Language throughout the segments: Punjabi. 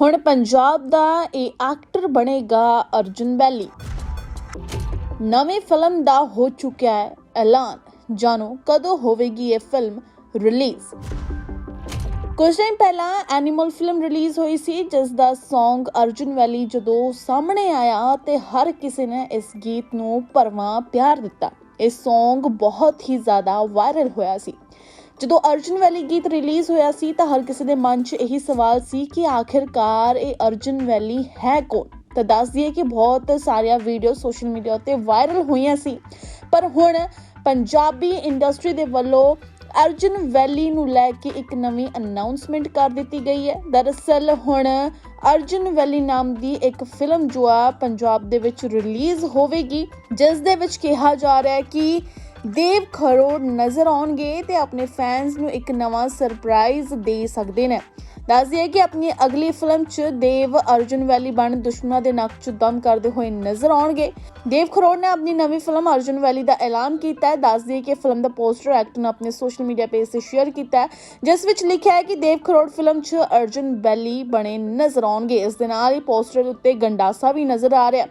ਹੁਣ ਪੰਜਾਬ ਦਾ ਇਹ ਐਕਟਰ ਬਣੇਗਾ ਅਰਜੁਨ ਬੈਲੀ। ਨਵੀਂ ਫਿਲਮ ਦਾ ਹੋ ਚੁੱਕਿਆ ਹੈ ਐਲਾਨ। ਜਾਣੋ ਕਦੋਂ ਹੋਵੇਗੀ ਇਹ ਫਿਲਮ ਰਿਲੀਜ਼ ਕੁਝ ਦਿਨ ਪਹਿਲਾਂ ਐਨੀਮਲ ਫਿਲਮ ਰਿਲੀਜ਼ ਹੋਈ ਸੀ, ਜਿਸ ਦਾ Song ਅਰਜੁਨ ਵੈਲੀ ਜਦੋਂ ਸਾਹਮਣੇ ਆਇਆ ਤੇ ਹਰ ਕਿਸੇ ਨੇ ਇਸ ਗੀਤ ਨੂੰ ਭਰਵਾਂ ਪਿਆਰ ਦਿੱਤਾ। ਇਹ Song ਬਹੁਤ ਹੀ ਜ਼ਿਆਦਾ ਵਾਇਰਲ ਹੋਇਆ ਸੀ। ਜਦੋਂ ਅਰਜਨ ਵੈਲੀ ਗੀਤ ਰਿਲੀਜ਼ ਹੋਇਆ ਸੀ ਤਾਂ ਹਰ ਕਿਸੇ ਦੇ ਮਨ 'ਚ ਇਹੀ ਸਵਾਲ ਸੀ ਕਿ ਆਖਿਰਕਾਰ ਇਹ ਅਰਜਨ ਵੈਲੀ ਹੈ ਕੌਣ? ਤਾਂ ਦੱਸ ਦਈਏ ਕਿ ਬਹੁਤ ਸਾਰੀਆਂ ਵੀਡੀਓ ਸੋਸ਼ਲ ਮੀਡੀਆ ਉੱਤੇ ਵਾਇਰਲ ਹੋਈਆਂ ਸੀ। ਪਰ ਹੁਣ ਪੰਜਾਬੀ ਇੰਡਸਟਰੀ ਦੇ ਵੱਲੋਂ ਅਰਜਨ ਵੈਲੀ ਨੂੰ ਲੈ ਕੇ ਇੱਕ ਨਵੀਂ ਅਨਾਉਂਸਮੈਂਟ ਕਰ ਦਿੱਤੀ ਗਈ ਹੈ। ਦਰਅਸਲ ਹੁਣ ਅਰਜਨ ਵੈਲੀ ਨਾਮ ਦੀ ਇੱਕ ਫਿਲਮ ਜੋ ਆ ਪੰਜਾਬ ਦੇ ਵਿੱਚ ਰਿਲੀਜ਼ ਹੋਵੇਗੀ, ਜਿਸ ਦੇ ਵਿੱਚ ਕਿਹਾ ਜਾ ਰਿਹਾ ਹੈ ਕਿ ਦੇਵ ਖਰੋੜ ਨਜ਼ਰ ਆਉਣਗੇ ਤੇ ਆਪਣੇ ਫੈਨਸ ਨੂੰ ਇੱਕ ਨਵਾਂ ਸਰਪ੍ਰਾਈਜ਼ ਦੇ ਸਕਦੇ ਨੇ। ਦੱਸ ਦਈਏ ਕਿ ਆਪਣੀ ਅਗਲੀ ਫਿਲਮ 'ਚ ਦੇਵ, ਅਰਜੁਨ ਵੈਲੀ ਬਣ ਦੁਸ਼ਮਣਾਂ ਦੇ ਨੱਕ 'ਚ ਦਮ ਕਰਦੇ ਹੋਏ ਨਜ਼ਰ ਆਉਣਗੇ। ਦੇਵ ਖਰੋੜ ਨੇ ਆਪਣੀ ਨਵੀਂ ਫਿਲਮ ਅਰਜੁਨ ਵੈਲੀ ਦਾ ਐਲਾਨ ਕੀਤਾ ਹੈ। ਦੱਸ ਦਈਏ ਕਿ ਫਿਲਮ ਦਾ ਪੋਸਟਰ ਐਕਟਰ ਨੇ ਆਪਣੇ ਸੋਸ਼ਲ ਮੀਡੀਆ ਪੇਜ ਤੇ ਸ਼ੇਅਰ ਕੀਤਾ ਹੈ, ਜਿਸ ਵਿੱਚ ਲਿਖਿਆ ਹੈ ਕਿ ਦੇਵ ਖਰੋੜ ਫਿਲਮ 'ਚ ਅਰਜੁਨ ਵੈਲੀ ਬਣੇ ਨਜ਼ਰ ਆਉਣਗੇ। ਇਸ ਦੇ ਨਾਲ ਹੀ ਪੋਸਟਰ ਉੱਤੇ ਗੰਡਾਸਾ ਵੀ ਨਜ਼ਰ ਆ ਰਿਹਾ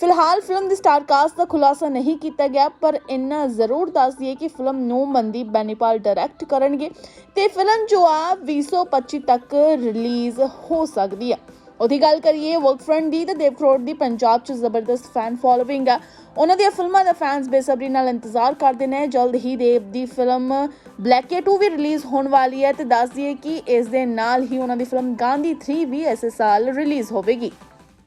ਫਿਲਹਾਲ ਫਿਲਮ ਦੀ ਸਟਾਰ ਕਾਸਟ ਦਾ ਖੁਲਾਸਾ ਨਹੀਂ ਕੀਤਾ ਗਿਆ, ਪਰ ਇੰਨਾ ਜ਼ਰੂਰ ਦੱਸ ਦਈਏ ਕਿ ਫਿਲਮ ਨੂੰ ਮਨਦੀਪ ਬੈਨੀਪਾਲ ਡਾਇਰੈਕਟ ਕਰਨਗੇ ਤੇ ਫਿਲਮ ਜੋ ਆ 2025 ਤੱਕ ਰਿਲੀਜ਼ ਹੋ ਸਕਦੀ ਹੈ ਉਹਦੀ ਗੱਲ ਕਰੀਏ ਵਰਕ ਫਰੰਟ ਦੀ ਤਾਂ ਦੇਵ ਕਰੋੜ ਦੀ ਪੰਜਾਬ 'ਚ ਜ਼ਬਰਦਸਤ ਫੈਨ ਫੋਲੋਇੰਗ ਆ। ਉਹਨਾਂ ਦੀਆਂ ਫਿਲਮਾਂ ਦਾ ਫੈਨਸ ਬੇਸਬਰੀ ਨਾਲ ਇੰਤਜ਼ਾਰ ਕਰਦੇ ਨੇ। ਜਲਦ ਹੀ ਦੇਵ ਦੀ ਫਿਲਮ ਬਲੈਕ 2 ਵੀ ਰਿਲੀਜ਼ ਹੋਣ ਵਾਲੀ ਹੈ ਤੇ ਦੱਸ ਦਈਏ ਕਿ ਇਸ ਦੇ ਨਾਲ ਹੀ ਉਹਨਾਂ ਦੀ ਫਿਲਮ ਗਾਂਧੀ 3 ਵੀ ਇਸੇ ਸਾਲ ਰਿਲੀਜ਼ ਹੋਵੇਗੀ।